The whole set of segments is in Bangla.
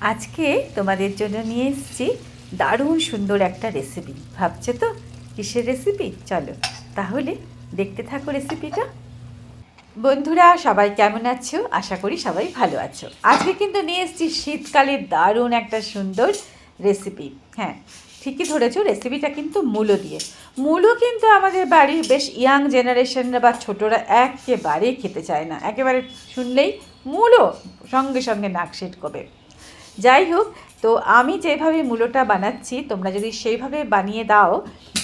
আজকে তোমাদের জন্য নিয়ে এসেছি দারুণ সুন্দর একটা রেসিপি ভাবছ তো? কিসের রেসিপি চলো, তাহলে দেখতে থাকো রেসিপিটা বন্ধুরা, সবাই কেমন আছো? আশা করি সবাই ভালো আছো। আজকে কিন্তু নিয়ে এসেছি শীতকালে দারুণ একটা সুন্দর রেসিপি হ্যাঁ ঠিকই ধরেছো রেসিপিটা কিন্তু মূলো দিয়ে। মূলো কিন্তু আমাদের বাড়ির বেশ ইয়াং জেনারেশনরা বা ছোটরা একেবারেই খেতে চায় না। একেবারে শুনলেই মূলো সঙ্গে সঙ্গে নাক সেট করবে। যাই হোক, তো আমি যেভাবে মূলোটা বানাচ্ছি, তোমরা যদি সেইভাবে বানিয়ে দাও,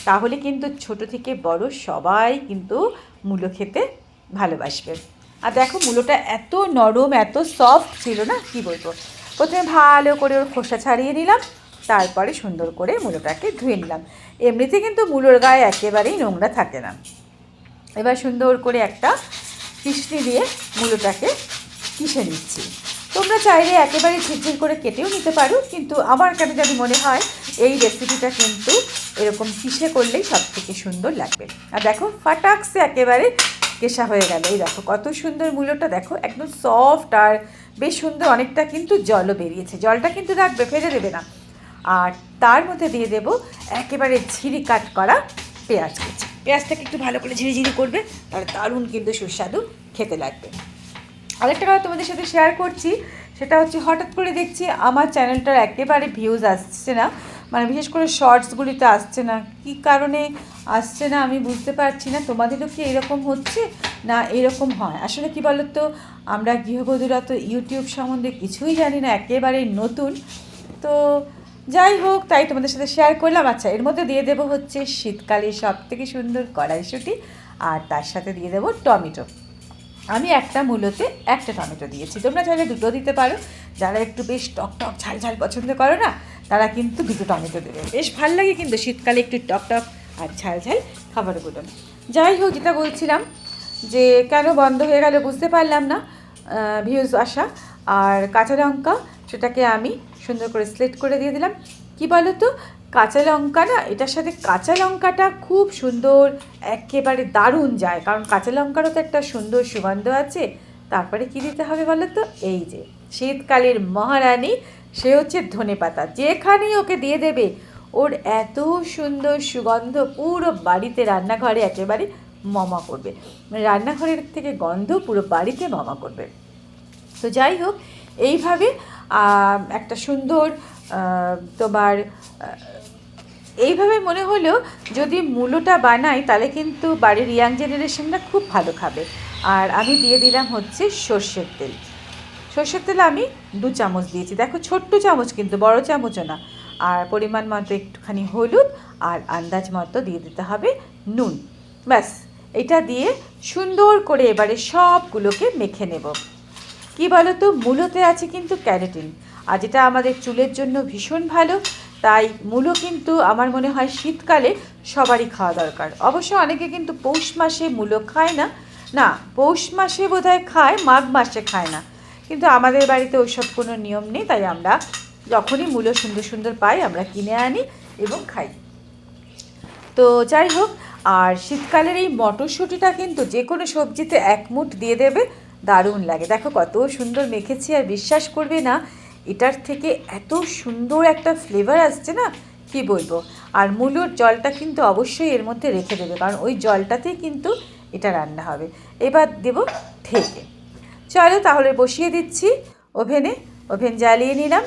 তাহলে কিন্তু ছোট থেকে বড় সবাই কিন্তু মূলো খেতে ভালোবাসবে। আর দেখো মূলোটা এত নরম, এত সফট ছিল না, কি বলব? প্রথমে ভালো করে ওর খোসা ছাড়িয়ে নিলাম, তারপরে সুন্দর করে মূলোটাকে ধুয়ে নিলাম। এমনিতে কিন্তু মূলোর গায়ে একেবারেই নোংরা থাকে না। এবার সুন্দর করে একটা কিশনি দিয়ে মূলোটাকে কিষে নিচ্ছি। তোমরা চাইলে একেবারে ঝিরঝির করে কেটেও নিতে পারো, কিন্তু আমার কেন জানি মনে হয় এই রেসিপিটা কিন্তু এরকম কিসে করলেই সব থেকে সুন্দর লাগবে। আর দেখো, ফাটাক্সে একেবারে কেশা হয়ে গেল। এই দেখো, কত সুন্দর মূলোটা দেখো, একদম সফট আর বেশ সুন্দর অনেকটা কিন্তু জলও বেরিয়েছে। জলটা কিন্তু রাখবে ফেলে দেবে না। আর তার মধ্যে দিয়ে দেবো একেবারে ঝিরি কাট করা পেঁয়াজ পেঁয়াজটাকে একটু ভালো করে ঝিরিঝিরি করবে, তাহলে দারুণ কিন্তু সুস্বাদু খেতে লাগবে। আরেকটা কথা তোমাদের সাথে শেয়ার করছি, সেটা হচ্ছে হঠাৎ করে দেখছি আমার চ্যানেলটার একেবারে ভিউজ আসছে না। মানে বিশেষ করে শর্টসগুলিতে আসছে না। কি কারণে আসছে না আমি বুঝতে পারছি না। তোমাদেরও কি এরকম হচ্ছে? না, এরকম হয়। আসলে কি বলো তো আমরা গৃহবধূরা তো ইউটিউব সম্বন্ধে কিছুই জানি না, একেবারে নতুন। তো যাই হোক, তাই তোমাদের সাথে শেয়ার করলাম। আচ্ছা এর মধ্যে দিয়ে দেবো হচ্ছে শীতকালে সব থেকে সুন্দর কড়াইশুঁটি, আর তার সাথে দিয়ে দেবো টমেটো। আমি একটা মূলতে একটা টমেটো দিয়েছি। তোমরা চাইলে দুটো দিতে পারো। যারা একটু বেশ টক টক, ঝাল ঝাল পছন্দ করো না, তারা কিন্তু দুটো টমেটো দেবে। বেশ ভালো লাগে কিন্তু শীতকালে একটু টক টক আর ঝাল ঝাল খাবারগুলো যাই হোক, যেটা বলছিলাম যে কেন বন্ধ হয়ে গেল বুঝতে পারলাম না ভিউজ আসা। আর কাঁচা লঙ্কা, সেটাকে আমি সুন্দর করে স্লেট করে দিয়ে দিলাম। কি বলো তো কাঁচা লঙ্কা না, এটার সাথে কাঁচা লঙ্কাটা খুব সুন্দর, একেবারে দারুণ যায়। কারণ কাঁচা লঙ্কারও তো একটা সুন্দর সুগন্ধ আছে। তারপরে কী দিতে হবে বলো তো? এই যে, শীতকালের মহারানী, সে হচ্ছে ধনে পাতা যেখানেই ওকে দিয়ে দেবে, ওর এত সুন্দর সুগন্ধ পুরো বাড়িতে রান্নাঘরে একেবারে মমা করবে। রান্নাঘরের থেকে গন্ধ পুরো বাড়িতে মমা করবে। তো যাই হোক, এইভাবে একটা সুন্দর তোমার এইভাবে মনে হলো যদি মূলোটা বানাই, তাহলে কিন্তু বাড়ির ইয়াং জেনারেশনরা খুব ভালো খাবে। আর আমি দিয়ে দিলাম হচ্ছে সর্ষের তেল। সর্ষের তেল আমি দু চামচ দিয়েছি। দেখো, ছোট্ট চামচ কিন্তু, বড় চামচও না। আর পরিমাণ মতো একটুখানি হলুদ আর আন্দাজ মতো দিয়ে দিতে হবে নুন। ব্যাস, এটা দিয়ে সুন্দর করে এবারে সবগুলোকে মেখে নেব। কি বলো তো মূলোতে আছে কিন্তু ক্যারোটিন। আর যেটা আমাদের চুলের জন্য ভীষণ ভালো, তাই মূলো কিন্তু আমার মনে হয় শীতকালে সবারই খাওয়া দরকার। অবশ্য অনেকে কিন্তু পৌষ মাসে মূলো খায় না। না, পৌষ মাসে বোধহয় খায়, মাঘ মাসে খায় না। কিন্তু আমাদের বাড়িতে ওইসব কোনো নিয়ম নেই, তাই আমরা যখনই মূলো সুন্দর সুন্দর পাই, আমরা কিনে আনি এবং খাই। তো যাই হোক, আর শীতকালের এই মটরশুঁটিটা কিন্তু যে কোনো সবজিতে এক মুঠ দিয়ে দেবে, দারুণ লাগে। দেখো কত সুন্দর মেখেছি, আর বিশ্বাস করবে না এটার থেকে এত সুন্দর একটা ফ্লেভার আসছে না? কি বলব? আর মূলোর জলটা কিন্তু অবশ্যই এর মধ্যে রেখে দেবে, কারণ ওই জলটাতেই কিন্তু এটা রান্না হবে। এবার দেব ঠেকে চলো তাহলে বসিয়ে দিচ্ছি ওভেনে। ওভেন জ্বালিয়ে নিলাম।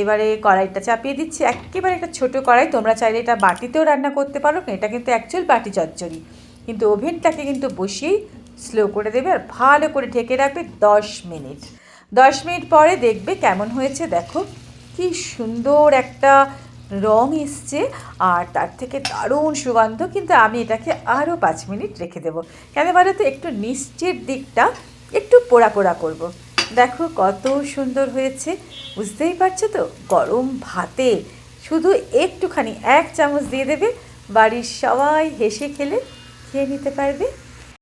এবারে কড়াইটা চাপিয়ে দিচ্ছি। একেবারে একটা ছোটো কড়াই, তোমরা চাইলে এটা বাটিতেও রান্না করতে পারো এটা কিন্তু অ্যাকচুয়াল বাটি চচ্চড়ি। কিন্তু ওভেনটাকে কিন্তু বসিয়েই স্লো করে দেবে আর ভালো করে ঢেকে রাখবে দশ মিনিট। দশ মিনিট পরে দেখবে কেমন হয়েছে। দেখো, কি সুন্দর একটা রং এসছে আর তার থেকে দারুণ সুগন্ধ। কিন্তু আমি এটাকে আরও পাঁচ মিনিট রেখে দেবো। কেন বলো তো? একটু নিশ্চের দিকটা একটু পোড়া পোড়া করব। দেখো কত সুন্দর হয়েছে। বুঝতেই পারছ তো? গরম ভাতে শুধু একটুখানি, এক চামচ দিয়ে দেবে। বাড়ির সবাই হেসে খেলে খেয়ে নিতে পারবে।